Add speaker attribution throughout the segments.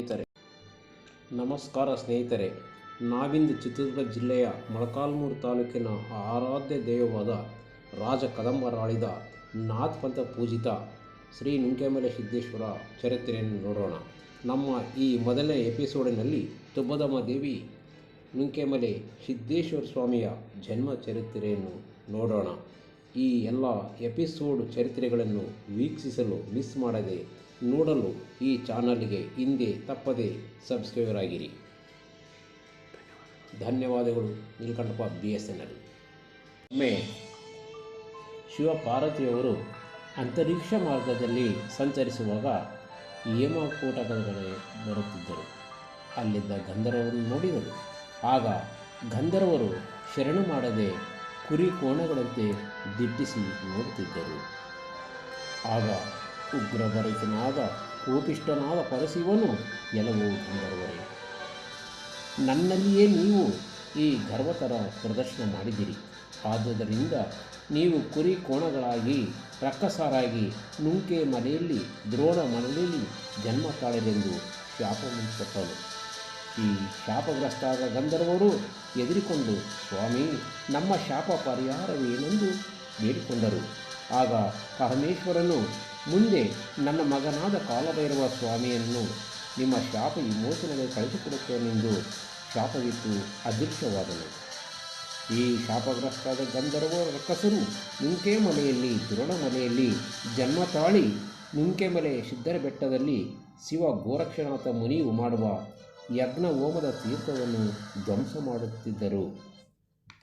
Speaker 1: ಸ್ನೇಹಿತರೆ. ನಮಸ್ಕಾರ ಸ್ನೇಹಿತರೆ. ನಾವಿಂದು ಚಿತ್ರದುರ್ಗ ಜಿಲ್ಲೆಯ ಮೊಳಕಾಲ್ಮೂರು ತಾಲೂಕಿನ ಆರಾಧ್ಯ ದೇವವಾದ ರಾಜ ಕದಂಬರಾಳಿದ ನಾಥ್ ಪಂಥ ಪೂಜಿತ ಶ್ರೀ ನುಂಕೆಮಲೆ ಸಿದ್ದೇಶ್ವರ ಚರಿತ್ರೆಯನ್ನು ನೋಡೋಣ. ನಮ್ಮ ಈ ಮೊದಲನೇ ಎಪಿಸೋಡಿನಲ್ಲಿ ತುಬ್ಬದಮ್ಮ ದೇವಿ ನುಂಕೆಮಲೆ ಸಿದ್ದೇಶ್ವರ ಸ್ವಾಮಿಯ ಜನ್ಮ ಚರಿತ್ರೆಯನ್ನು ನೋಡೋಣ. ಈ ಎಲ್ಲ ಎಪಿಸೋಡ್ ಚರಿತ್ರೆಗಳನ್ನು ವೀಕ್ಷಿಸಲು ಮಿಸ್ ಮಾಡದೆ ನೋಡಲು ಈ ಚಾನಲ್ಗೆ ಹಿಂದೆ ತಪ್ಪದೆ ಸಬ್ಸ್ಕ್ರೈಬರ್ ಆಗಿರಿ. ಧನ್ಯವಾದಗಳು, Neelakanthappa B S N L ಒಮ್ಮೆ ಶಿವಪಾರ್ವತಿಯವರು ಅಂತರಿಕ್ಷ ಮಾರ್ಗದಲ್ಲಿ ಸಂಚರಿಸುವಾಗ ಹೇಮಕೂಟದ ಕಡೆ ಬರುತ್ತಿದ್ದರು. ಅಲ್ಲಿದ್ದ ಗಂಧರ್ವರನ್ನು ನೋಡಿದರು. ಆಗ ಗಂಧರ್ವರು ಶರಣು ಮಾಡದೆ ಕುರಿ ಕೋಣಗಳಂತೆ ದಿಟ್ಟಿಸಿ ನೋಡುತ್ತಿದ್ದರು. ಆಗ ಉಗ್ರಭರಿತನಾದ ಕೋಪಿಷ್ಟನಾದ ಪರಶಿವನು ಎಲ್ಲವೂ ಗಂಧರ್ವರೇ ನನ್ನಲ್ಲಿಯೇ ನೀವು ಈ ಗರ್ವತರ ಪ್ರದರ್ಶನ ಮಾಡಿದಿರಿ ಆದುದರಿಂದ ನೀವು ಕುರಿ ಕೋಣಗಳಾಗಿ, ರಕ್ಕಸರಾಗಿ ನುಂಕೆ ಮನೆಯಲ್ಲಿ, ದ್ರೋಣ ಮನೆಯಲ್ಲಿ ಜನ್ಮ ತಾಳೆದೆಂದು ಶಾಪ ಕೊಟ್ಟನು ಈ ಶಾಪಗ್ರಸ್ತಾದ ಗಂಧರ್ವರು ಎದುರಿಕೊಂಡು, ಸ್ವಾಮಿ, ನಮ್ಮ ಶಾಪ ಪರಿಹಾರವೇನೆಂದು ಬೇಡಿಕೊಂಡರು. ಆಗ ಪರಮೇಶ್ವರನು ಮುಂದೆ ನನ್ನ ಮಗನಾದ ಕಾಲಭೈರವ ಸ್ವಾಮಿಯನ್ನು ನಿಮ್ಮ ಶಾಪ ವಿಮೋಚನೆಗೆ ಕಳಿಸಿಕೊಡುತ್ತೇನೆಂದು ಶಾಪವಿತ್ತು ಅದೃಶ್ಯವಾದನು ಈ ಶಾಪಗ್ರಸ್ತಾದ ಗಂಧರ್ವ ರಕ್ಕಸರು ನುಂಕೆ ಮಲೆಯಲ್ಲಿ ದ್ರೋಣ ಮಲೆಯಲ್ಲಿ ಜನ್ಮ ತಾಳಿ ನುಂಕೆಮಲೆ ಸಿದ್ಧರ ಬೆಟ್ಟದಲ್ಲಿ ಶಿವ ಗೋರಕ್ಷನಾಥ ಮುನಿಯು ಮಾಡುವ ಯಜ್ಞ ಹೋಮದ ತೀರ್ಥವನ್ನು ಧ್ವಂಸ ಮಾಡುತ್ತಿದ್ದರು.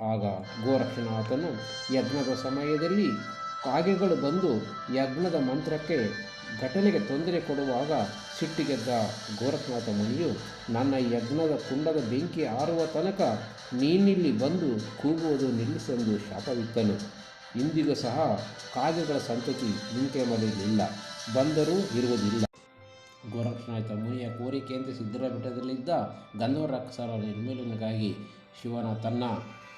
Speaker 1: ಆಗ ಗೋರಕ್ಷನಾಥನು ಯಜ್ಞದ ಸಮಯದಲ್ಲಿ ಕಾಗೆಗಳು ಬಂದು ಯಜ್ಞದ ಮಂತ್ರಕ್ಕೆ ಘಟನೆಗೆ ತೊಂದರೆ ಕೊಡುವಾಗ ಸಿಟ್ಟಿಗೆದ್ದ ಗೋರಖನಾಥ ಮುನಿಯು, ನನ್ನ ಯಜ್ಞದ ಕುಂಡದ ಬೆಂಕಿ ಆರುವ ತನಕ ನೀನಿಲ್ಲಿ ಬಂದು ಕೂಗುವುದು ನಿಲ್ಲಿಸೆಂದು ಶಾಪವಿತ್ತನು. ಇಂದಿಗೂ ಸಹ ಕಾಗೆಗಳ ಸಂತತಿ ನುಂಕೆ ಮಾಡಿರಲಿಲ್ಲ ಬಂದರೂ ಇರುವುದಿಲ್ಲ. ಗೋರಕ್ಷನಾಥ ಮುನಿಯ ಕೋರಿಕೆಯಂತೆ ಸಿದ್ದರ ಬೆಟ್ಟದಲ್ಲಿದ್ದ ಗಂಧರ್ವ ರಾಕ್ಷಸರ ನಿರ್ಮೂಲನೆಗಾಗಿ ಶಿವನ ತನ್ನ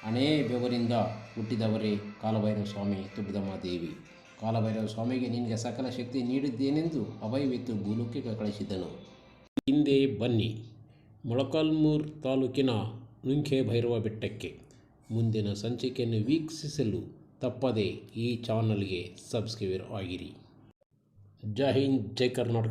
Speaker 1: ಹಣೇ ಬೆವರಿಂದ ಹುಟ್ಟಿದವರೇ ಕಾಲಭೈರವ ಸ್ವಾಮಿ ತುಬ್ಬದಮ್ಮ ದೇವಿ. ಕಾಲಭೈರವ ಸ್ವಾಮಿಗೆ ನಿನಗೆ ಸಕಲ ಶಕ್ತಿ ನೀಡಿದ್ದೇನೆಂದು ಅಭಯವಿತ್ತು ಭೂಲೋಕಕ್ಕೆ ಕಳಿಸಿದನು. ಹಿಂದೆ ಬನ್ನಿ. ಮೊಳಕಾಲ್ಮೂರು ತಾಲೂಕಿನ ನುಂಖೆ ಭೈರವ ಬೆಟ್ಟಕ್ಕೆ. ಮುಂದಿನ ಸಂಚಿಕೆಯನ್ನು ವೀಕ್ಷಿಸಲು ತಪ್ಪದೆ ಈ ಚಾನಲ್ಗೆ ಸಬ್ಸ್ಕ್ರೈಬರ್ ಆಗಿರಿ. ಜೈ ಹಿಂದ್, ಜೈ ಕರ್ನಾಟಕ.